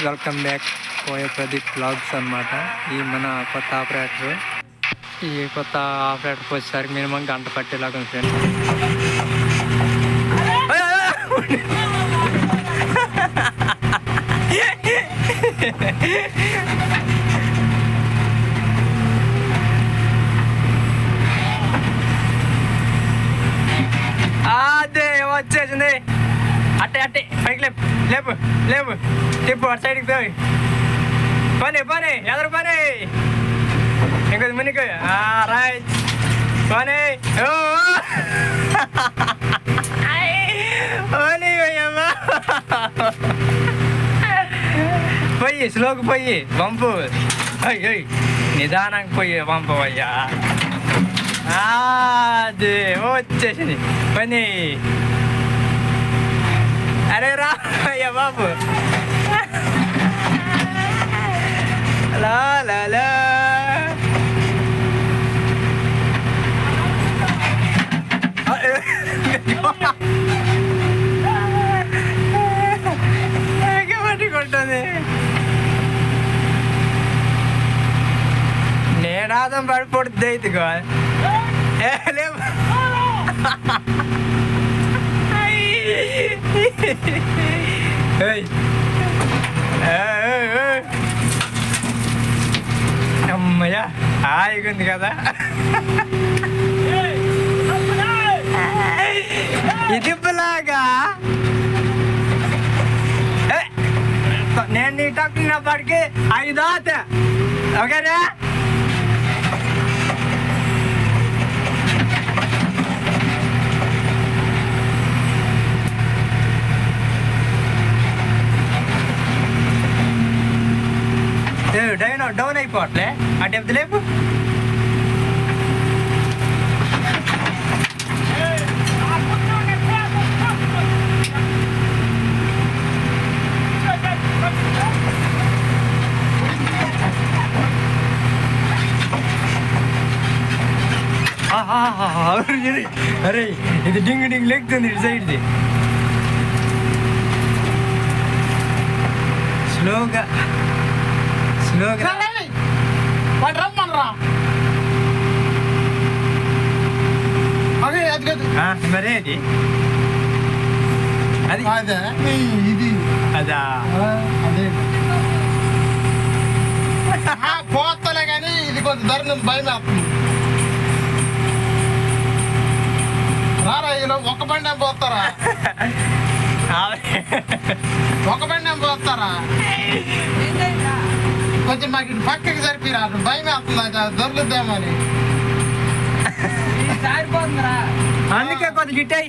Hi friends welcome back పోయే Pradeep blogs అన్నమాట ఈ మన కొత్త ఆపరేటర్ ఈ కొత్త ఆపరేటర్ వచ్చేసరికి మినిమం గంట పట్టేలాగా ఉంది ఫ్రెండ్స్ అదే వచ్చేసింది అట్టే అట్టే పైకి లేపు లేపు లేపు తిప్పు అటు సైడ్కి పోయి పని పని ఎదరు పని ఇంకొద్ది మునికి రైట్ పని ఓ ఓని అయ్యమ్మా పోయి స్లోకి పోయి పంపు అయ్యి అయ్యి నిదానంగా పోయి పంపు అయ్యా అది వచ్చేసింది పని అరే రా అయ్యా బాబు లా లా లా ఎగబట్టి కొట్టుంది నేనాదం పడిపోతుంది ఇదిగో Hey. అమ్మయ్య ఏయ్. హాయిగా ఉంది కదా ఇది లాగా నేను నీ తక్కున్నప్పటికి ఐదు ఓకేనా డౌన్ డౌన్ అయిపోవట్లే. ఆ డెప్త్ లేపు. అరే, ఇది డింగ్ డింగ్ లెక్కుతుంది ఇటు సైడ్ది. స్లోగా. వాడు రమ్మనరా? అదే అది కాదు. ఆ, మరి అది. అది అదే ఇది. అదా. పోతలే కానీ ఇది కొంచెం ధరని భయం రారా ఈలో ఒక బండి పోతారా? ఒక బండి పోతారా? కొంచెం మాకు ఇటు పక్కకి సరిపిరా భయం వేస్తుంది దొరుకుద్దేమో అని అందుకే కొద్ది గిట్టాయి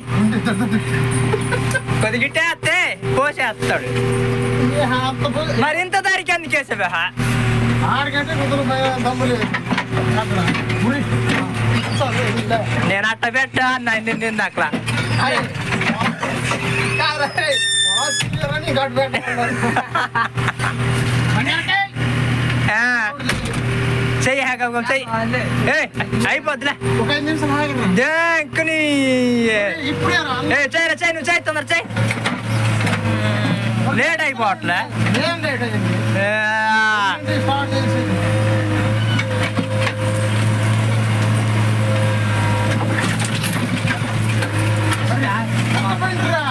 కొద్ది గిట్టేస్తే పోసేస్తాడు ఈ అంత పో- మరి ఇంత దారికి అందుకేసావా ఆడికంటే కుదురు దమ్ము లేదు. నేను అట్ట పెట్టా అన్న నింది అక్కడ గడ్డ పెట్టమన్నారు. చెయ్యి హ్యాకం చెయ్యి ఏ అయిపోద్దిలే ఒక ఐదు నిమిషం ఆగరా. దేంకుని ఇప్పుడే రా. ఏ చేయరా చేయి నువ్వు చేయి తొందర చేయి లేట్ అయిపోవట్లే ఏం లేట్ అయింది ఏ, ఏంటి స్టార్ట్ చేసేది? ఒక బండి రా.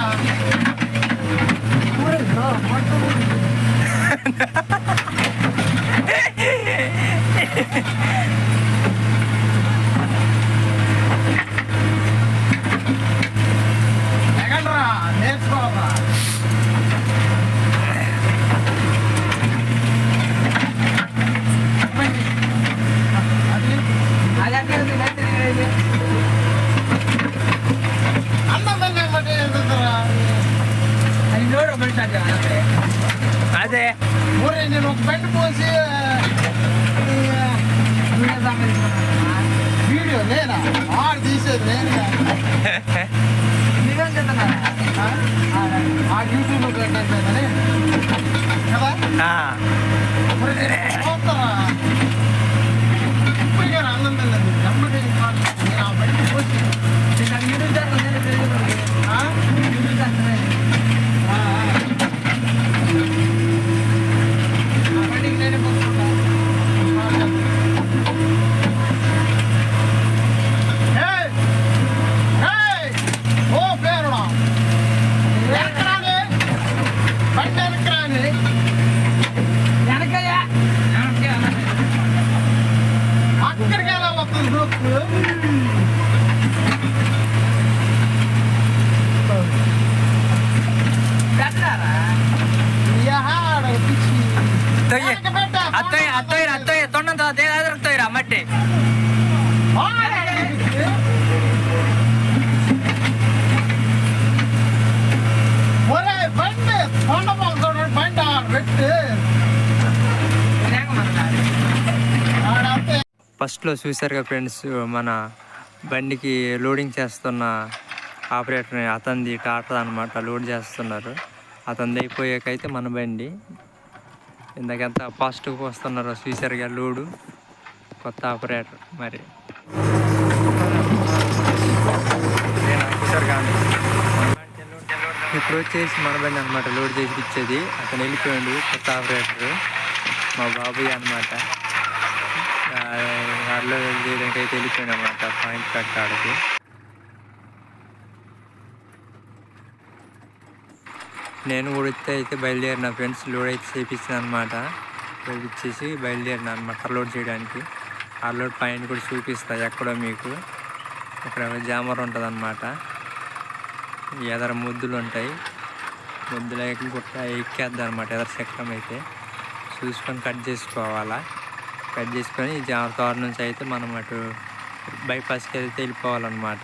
నేను ఆ యూట్యూబ్లో పెట్టేదని కదా ఆ, ఊరే నేను పోతారా ఇప్పటికే అన్నం తిన్నది ఎప్పటికీ నేను ఆ బెడ్ పోసి ఆ? ఆ, ఆ. ఫస్ట్లో చూసారుగా ఫ్రెండ్స్ మన బండికి లోడింగ్ చేస్తున్న ఆపరేటర్ అతనిది టాటా అనమాట లోడ్ చేస్తున్నారు. అతనిది అయిపోయాకైతే మన బండి. ఇందాకెంత ఫాస్ట్గా వస్తున్నారు చూసారుగా లోడు కొత్త ఆపరేటర్ మరి. ఇప్పుడు వచ్చేసి మన బండి అనమాట లోడ్ చేసి ఇచ్చేది. అతను వెళ్ళిపోయాడు కొత్త ఆపరేటర్ మా బాబాయ్ అనమాట కార్లో చేయడానికి అయితే వెళ్ళిపోయాడు అనమాట పాయింట్ కట్ ఆడకి నేను ఉడితే అయితే బయలుదేరిన ఫ్రెండ్స్. లోడ్ అయితే చేపించాను అనమాట చేపించేసి బయలుదేరిన అనమాట లోడ్ చేయడానికి. ఆ లోడ్ పాయింట్ కూడా చూపిస్తా ఎక్కడో మీకు. ఇక్కడ జామర్ ఉంటుంది అనమాట ఎదర ముద్దులు ఉంటాయి. ముద్దులు ఎక్కి గుట్ట ఎక్కేద్ది అనమాట ఎదర చక్రం అయితే. చూసుకొని కట్ చేసుకోవాలా. కట్ చేసుకొని ఈ జామర్ నుంచి అయితే మనం అటు బైపాస్కి వెళ్తే వెళ్ళిపోవాలన్నమాట.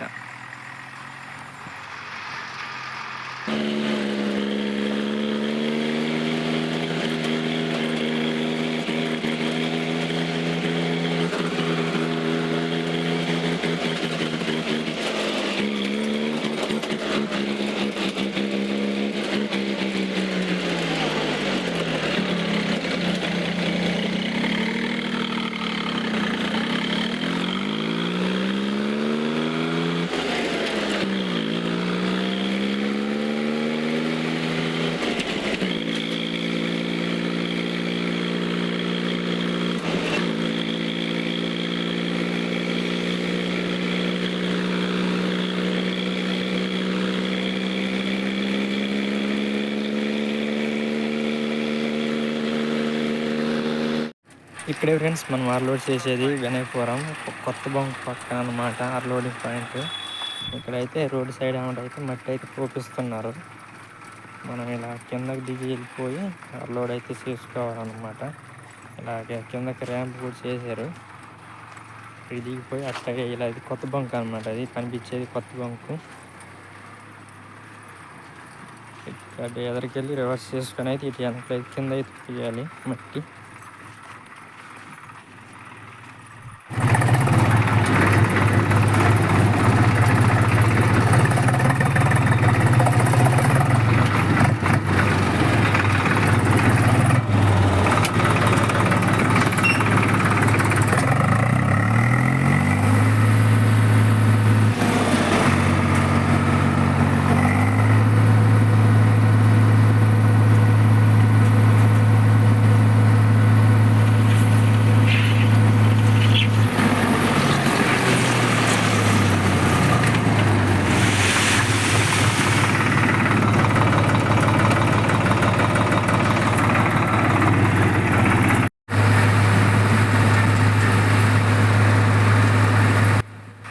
ఇక్కడే ఫ్రెండ్స్ మనం అర్లోడ్ చేసేది వినయపురం ఒక కొత్త బంక్ పక్కన అనమాట అర్లోడింగ్ పాయింట్. ఇక్కడైతే రోడ్ సైడ్ అయితే మట్టి అయితే పోపిస్తున్నారు. మనం ఇలా కిందకి దిగి వెళ్ళిపోయి అర్లోడ్ అయితే చేసుకోవాలన్నమాట. ఇలాగే కిందకి ర్యాంప్ కూడా చేశారు. ఇక్కడ దిగిపోయి అట్లాగే ఇలా ఇది కొత్త బంక్ అనమాట అది కనిపించేది కొత్త బంకు ఇక్కడ ఎదరికెళ్ళి రివర్స్ చేసుకొని అయితే ఇటు వెనక కింద అయితే తీయాలి మట్టి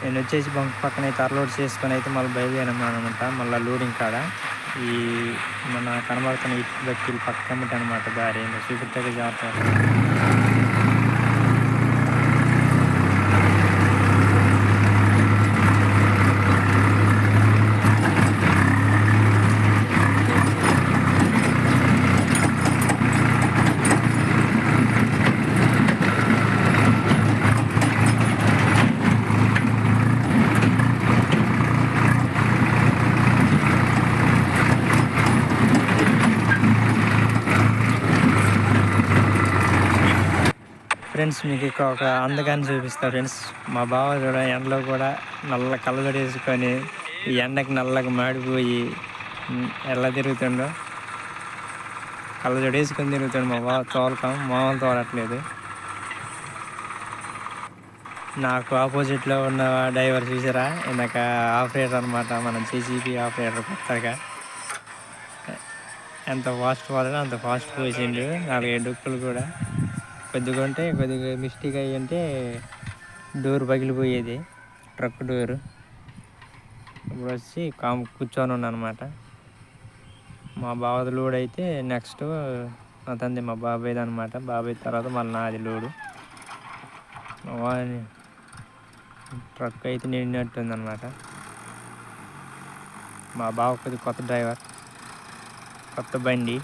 నేను వచ్చేసి బంక్ పక్కన అయితే అర్లోడ్ చేసుకొని అయితే మళ్ళీ బయలుదేరాను అనమాట మళ్ళీ లోడింగ్ కాడ. ఈ మన కనబడుతున్న ఇటు బట్టి పక్కన అనమాట దారి ఏంటో చూపిస్తాక జాగ్రత్త ఫ్రెండ్స్ మీకు ఇక్కడ ఒక అందగాన్ని చూపిస్తా ఫ్రెండ్స్. మా బావ కూడా ఎండలో కూడా నల్ల కళ్ళజోడు వేసుకొని ఈ ఎండకి నల్లగా మాడిపోయి ఎలా తిరుగుతుండో. కళ్ళజోడు వేసుకొని తిరుగుతాడు మా బావ తోలకం మామూలు తోలట్లేదు. నాకు ఆపోజిట్లో ఉన్న డ్రైవర్ చూసారా? ఇందాక ఆపరేటర్ అనమాట మనం జేసీబీ ఆపరేటర్ కొత్తగా. ఎంత ఫాస్ట్ పోతాడో అంత ఫాస్ట్ పోసిండు నాలుగైదు డుక్కులు కూడా. కొద్దిగా ఉంటే కొద్దిగా మిస్టేక్ అయ్యి ఉంటే డోర్ పగిలిపోయేది. Truck door. ఇప్పుడు వచ్చి కామ్ కూర్చొని ఉన్నాను అనమాట మా బావది లోడ్ అయితే నెక్స్ట్ అతనిది మా బాబాయ్ది అనమాట బాబాయ్ తర్వాత మళ్ళీ నాది లోడు. మా ట్రక్ అయితే నిండినట్టుంది అనమాట మా బావ కొద్ది కొత్త డ్రైవర్ కొత్త బండి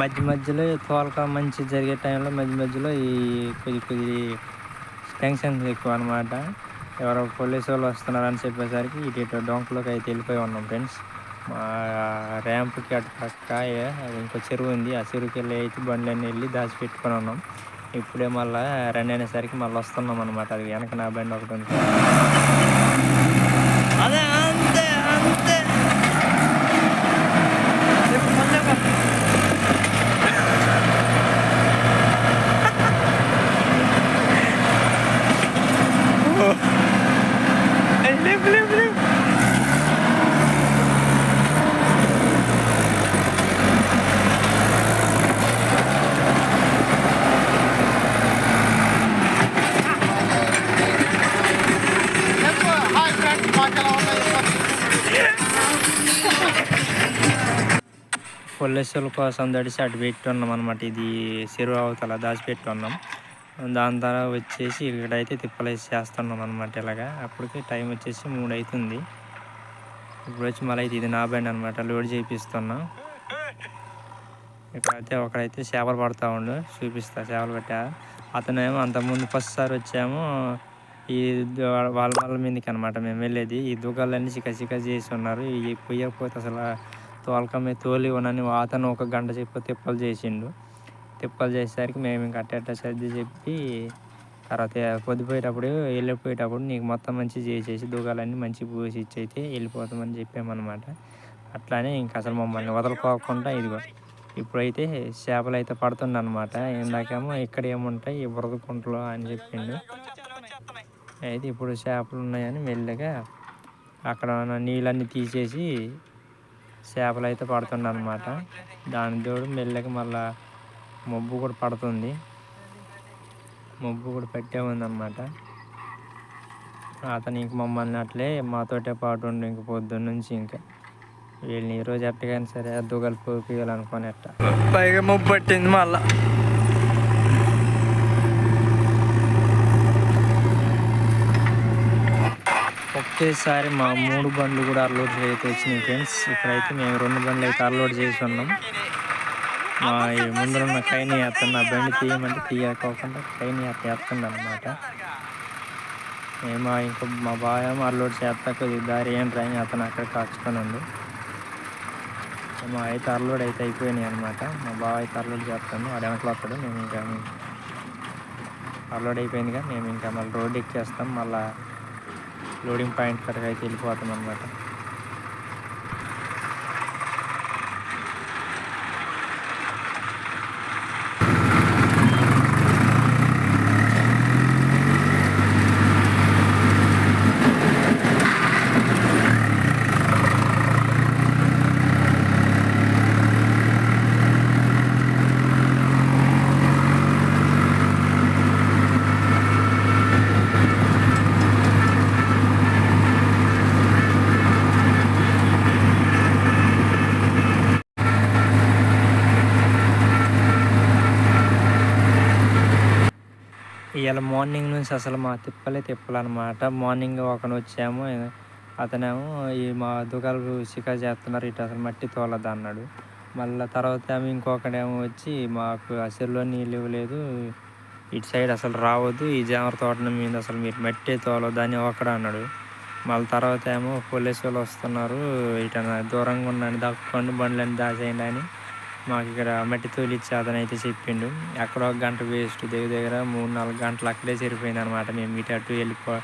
మధ్య మధ్యలో తోలక మంచి జరిగే టైంలో మధ్య మధ్యలో ఈ కొద్ది కొద్ది టెన్షన్ ఎక్కువ అనమాట ఎవరో పోలీసు వాళ్ళు వస్తున్నారని చెప్పేసరికి ఇటు ఇటు డొంకలోకి అయితే వెళ్ళిపోయి ఉన్నాం ఫ్రెండ్స్ మా ర్యాంప్కి అటు పక్క అది ఇంకో చెరువు ఉంది. ఆ చెరువుకి వెళ్ళి అయితే బండ్లన్నీ వెళ్ళి దాచిపెట్టుకొని ఉన్నాం. ఇప్పుడే మళ్ళీ రన్ అనేసరికి మళ్ళీ వస్తున్నాం అనమాట అది వెనక నా బండి ఒకటి ఉంది అదే అంతే అంతే చెప్పు, మళ్ళీ చెప్పు. Ay, లేపు లేపు లేపు చెప్పు హాయ్ ఫ్రెండ్స్ మాకు ఎలా ఉన్నాయి పొల్లెస్సుల కోసం తడిసి అటు పెట్టి ఉన్నాం అనమాట ఇది చెరువు అవతల దాచిపెట్టున్నాం. దాని ద్వారా వచ్చేసి ఇక్కడైతే తిప్పలేసి చేస్తున్నాం అనమాట ఇలాగా. అప్పటికి టైం వచ్చేసి మూడు అవుతుంది ఇప్పుడు వచ్చి మళ్ళీ అయితే ఇది నా బండి అనమాట లోడ్ చేపిస్తున్నాం. ఇక్కడైతే ఒకడైతే చేపలు పడతా ఉండు. చూపిస్తా చేపలు పెట్టా. అతనేమో అంతకుముందు ఫస్ట్ సార్ వచ్చాము. ఈ వాళ్ళ వాళ్ళ మీదకి అనమాట మేము వెళ్ళేది. ఈ దుకాళ్ళన్నీ చిక చిక చేసి ఉన్నారు. ఈ పొయ్యకపోతే అసలు తోలకమే తోలి ఉనని అతను ఒక గంట చెప్పి తిప్పలు చేసిండు. తిప్పలు చేసేసరికి మేము ఇంకా అట్ట సర్ది చెప్పి తర్వాత పొద్దుపోయేటప్పుడు వెళ్ళిపోయేటప్పుడు నీకు మొత్తం మంచి చేసేసి దుకాలన్నీ మంచి పూసి ఇచ్చి అయితే వెళ్ళిపోతామని చెప్పామన్నమాట. అట్లానే ఇంకా అసలు మమ్మల్ని వదలుకోకుండా ఇదిగో ఇప్పుడైతే చేపలు అయితే పడుతుండనమాట ఇందాకేమో ఇక్కడ ఏముంటాయి ఈ బురద కుంటలో అని చెప్పిండు. అయితే ఇప్పుడు చేపలు ఉన్నాయని మెల్లగా అక్కడ ఉన్న నీళ్ళన్నీ తీసేసి చేపలు అయితే పడుతుండనమాట దాని తోడు మెల్లకి మళ్ళా మబ్బు కూడా పడుతుంది. మబ్బు కూడా పెట్టే ఉందన్నమాట. అతను ఇంక మమ్మల్ని అట్లే మాతోటే పాటు ఉండు ఇంక పొద్దున్న నుంచి ఇంకా. వీళ్ళని ఈరోజు ఎట్టగానే సరే దూగలు పోపియాలనుకొని పైగా మబ్బు పట్టింది మళ్ళా. ఒకేసారి మా మూడు బండ్లు కూడా అన్లోడ్ అయితే వచ్చినాయి ఫ్రెండ్స్. ఇక్కడైతే మేము రెండు బండ్లు అయితే అన్లోడ్ చేసి ఉన్నాం. మా ఈ ముందరున్న కైని ఎత్తండి నా బండి తీయమంటే తీయకోకుండా కైని ఎత్త ఎత్తండి అనమాట మేము ఇంకో మా బావ అన్లోడ్ చేస్తా కొద్దిగా దారి ఏం డ్రాయింగ్ అతను అక్కడ కాచుకొని ఉంది మా అయితే అన్లోడ్ అయితే అయిపోయినాయి అనమాట మా బావ అయితే అన్లోడ్ చేస్తాను వాడు వెనకలో వస్తాడు. మేము ఇంకా అన్లోడ్ అయిపోయిందిగా మేము ఇంకా మళ్ళీ రోడ్ ఎక్కేస్తాం. మళ్ళీ లోడింగ్ పాయింట్ కరెక్ట్ అయితే వెళ్ళిపోతాం అనమాట ఇవాళ మార్నింగ్ నుంచి అసలు మా తిప్పలే తిప్పలన్నమాట. మార్నింగ్ ఒకను వచ్చాము అతనేమో ఈ మా దుకాలు చికా చేస్తున్నారు ఇటు అసలు మట్టి తోలదు అన్నాడు. మళ్ళీ తర్వాత ఏమో ఇంకొకడేమో వచ్చి మాకు అసలు నీళ్ళు ఇవ్వలేదు ఇటు సైడ్ అసలు రావద్దు ఈ జామర తోటను మీద అసలు మీరు మట్టి తోలొద్దు అని ఒకడు అన్నాడు. మళ్ళీ తర్వాత ఏమో పోలీసు వాళ్ళు వస్తున్నారు ఇటు దూరంగా ఉన్నాను దక్కండి బండ్లని దాచేయండి అని మాకు ఇక్కడ మట్టి తోలిచ్చి అతను అయితే చెప్పిండు. అక్కడ ఒక గంట వేస్ట్ దగ్గర దగ్గర మూడు నాలుగు గంటలు అక్కడే సరిపోయింది అనమాట మేము ఇటు అటు వెళ్ళిపో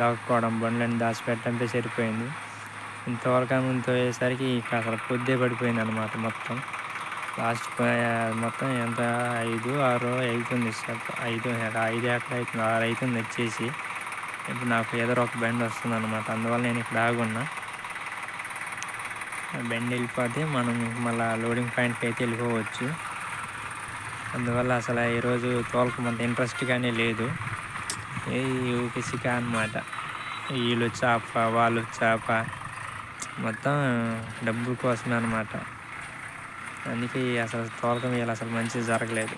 దాక్కోవడం బండ్లని దాచిపెట్టడంతో సరిపోయింది. ఇంతవరకు ముందు అయ్యేసరికి ఇక అసలు పొద్దే పడిపోయింది అనమాట మొత్తం లాస్ట్ మొత్తం ఎంత? ఐదు ఆరు అవుతుంది ఐదు ఐదు ఎక్కడ అవుతుంది ఆరు అవుతుంది వచ్చేసి. ఇప్పుడు నాకు ఎదురు ఒక బండి వస్తుంది అనమాట అందువల్ల నేను ఇక్కడ ఆగున్నా. బెండ్ వెళ్ళిపోతే మనం మళ్ళీ లోడింగ్ పాయింట్కి అయితే వెళ్ళిపోవచ్చు. అందువల్ల అసలు ఈరోజు తోలకమంత ఇంట్రెస్ట్గానే లేదు. ఏ ఊపిసిక అనమాట వీళ్ళు చేప వాళ్ళు చేప. మొత్తం డబ్బుల కోసమే అనమాట అందుకే అసలు తోలకం వీళ్ళు అసలు మంచిగా జరగలేదు.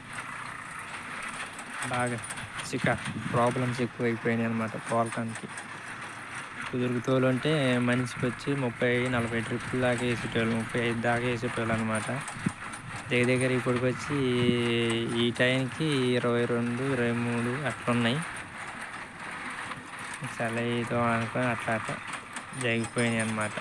బాగా చిక ప్రాబ్లమ్స్ ఎక్కువైపోయినాయి అనమాట తోలకానికి. కుదురుకు తోలు అంటే మనిషికి వచ్చి ముప్పై నలభై ట్రిప్పులు దాకా వేసేటోళ్ళు ముప్పై ఐదు దాకా వేసేటోళ్ళు అనమాట దగ్గర దగ్గర ఇప్పటికి వచ్చి ఈ టైంకి ఇరవై రెండు ఇరవై మూడు అట్లున్నాయి. చాలా ఏదో అనుకొని అట్లా అట్లా జరిగిపోయినాయి అనమాట